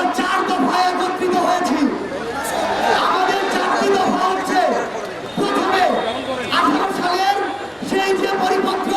আমরা চার দফায় একত্রিত হয়েছি। আমাদের চারটি দফা হচ্ছে। প্রথমে আঠারো সালের সেই যে পরিপত্র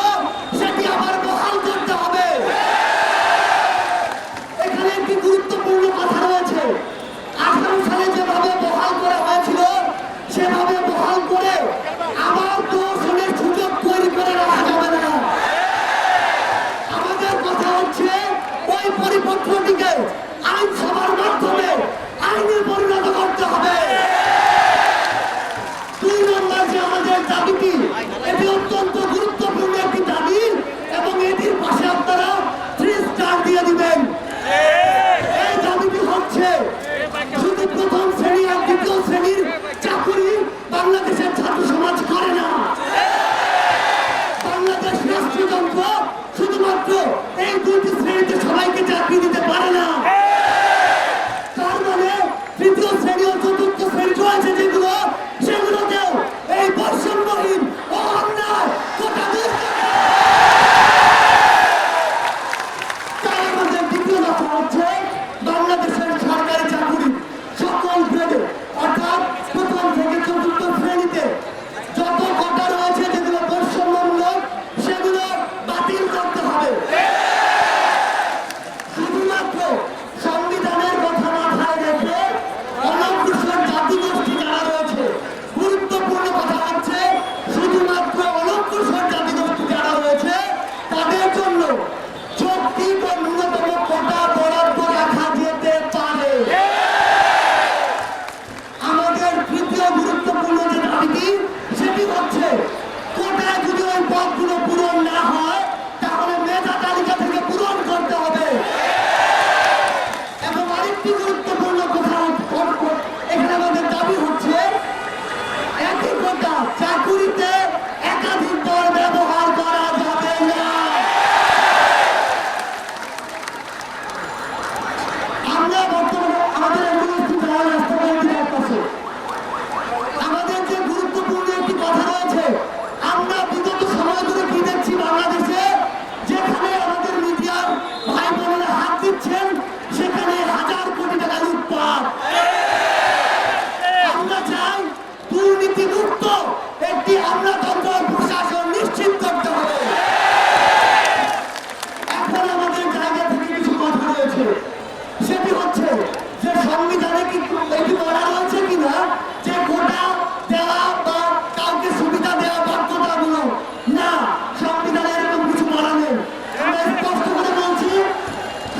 হয়েছে শুধু প্রথম শ্রেণি আর দ্বিতীয় শ্রেণির চাকুরি বাংলাদেশের ছাত্র সমাজ করে না। বাংলাদেশ রাষ্ট্রযন্ত্র শুধুমাত্র এই দুটি শ্রেণীতে সবাইকে চাকরি দিতে পারে না। হয়েছিল সেটি হচ্ছে যে সংবিধানে কি এটি বলা হয়েছে কিনা, যে গোটা দেওয়া বা কাউকে সুবিধা দেওয়া বাধ্যতামূলক। না, সংবিধানে এরকম কিছু বলা নেই। আমরা স্পষ্ট করে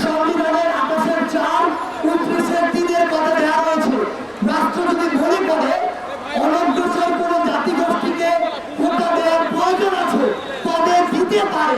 সংবিধানের আঠাশের চার উনত্রিশের দিনের কথা দেওয়া হয়েছে। রাষ্ট্র যদি ভুলে পড়ে অনগ্রসর কোনো জাতিগোষ্ঠীকে কোটা দেওয়ার প্রয়োজন আছে, তবে দিতে পারে